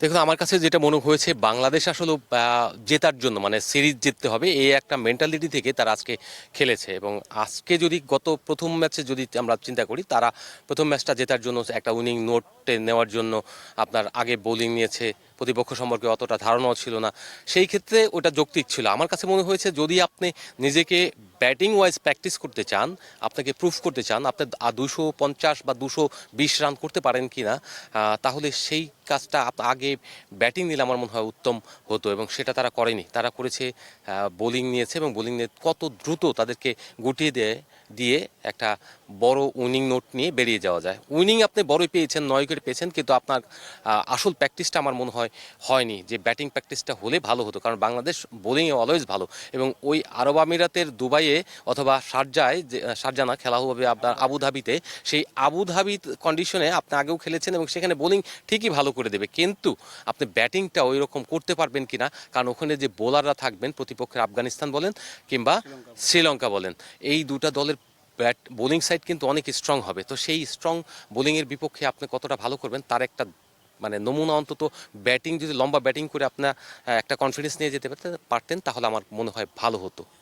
দেখুন, আমার কাছে যেটা মনে হয়েছে, বাংলাদেশ আসলে জেতার জন্য মানে সিরিজ জিততে হবে এই একটা মেন্টালিটি থেকে তারা আজকে খেলেছে। এবং আজকে যদি গত প্রথম ম্যাচে যদি আমরা চিন্তা করি, তারা প্রথম ম্যাচটা জেতার জন্য একটা উইনিং নোট নেওয়ার জন্য আপনার আগে বোলিং নিয়েছে প্রতিপক্ষ সম্পর্কে অতটা ধারণাও ছিল না। সেই ক্ষেত্রে ওটা যৌক্তিক ছিল। আমার কাছে মনে হয়েছে, যদি আপনি নিজেকে ব্যাটিং ওয়াইজ প্র্যাকটিস করতে চান, আপনাকে প্রুফ করতে চান, আপনি দুশো পঞ্চাশ বা দুশো বিশ রান করতে পারেন কি না তাহলে সেই কাজটা আগে ব্যাটিং নিলে আমার মনে হয় উত্তম হতো এবং সেটা তারা করেনি। তারা করেছে বোলিং নিয়েছে এবং বোলিং নিয়ে কত দ্রুত তাদেরকে গুটিয়ে দিয়ে দিয়ে একটা বড় উইনিং নোট নিয়ে বেরিয়ে যাওয়া যায়। উইনিং আপনি বড়ই পেয়েছেন নয় উইকেট পেয়েছেন কিন্তু আপনার আসল প্র্যাকটিসটা আমার মনে হয় হয়নি যে ব্যাটিং প্র্যাকটিসটা হলে ভালো হতো কারণ বাংলাদেশ বোলিংয়ে অলওয়েজ ভালো। এবং ওই আরব আমিরাতের দুবাইয়ে অথবা শারজায় যে শারজানা খেলা হবে আপনার আবুধাবিতে সেই আবুধাবি কন্ডিশনে আপনি আগেও খেলেছেন এবং সেখানে বোলিং ঠিকই ভালো করে দেবে। কিন্তু আপনি ব্যাটিংটা ওই রকম করতে পারবেন কি না কারণ ওখানে যে বোলাররা থাকবেন প্রতিপক্ষের আফগানিস্তান বলেন কিংবা শ্রীলঙ্কা বলেন এই দুটা দলের ব্যাট বোলিং সাইড কিন্তু অনেক স্ট্রং হবে। তো সেই স্ট্রং বোলিংয়ের বিপক্ষে আপনি কতটা ভালো করবেন তার একটা মানে নমুনা অন্তত ব্যাটিং যদি লম্বা ব্যাটিং করে আপনার একটা কনফিডেন্স নিয়ে যেতে পারতেন- তাহলে আমার মনে হয় ভালো হতো।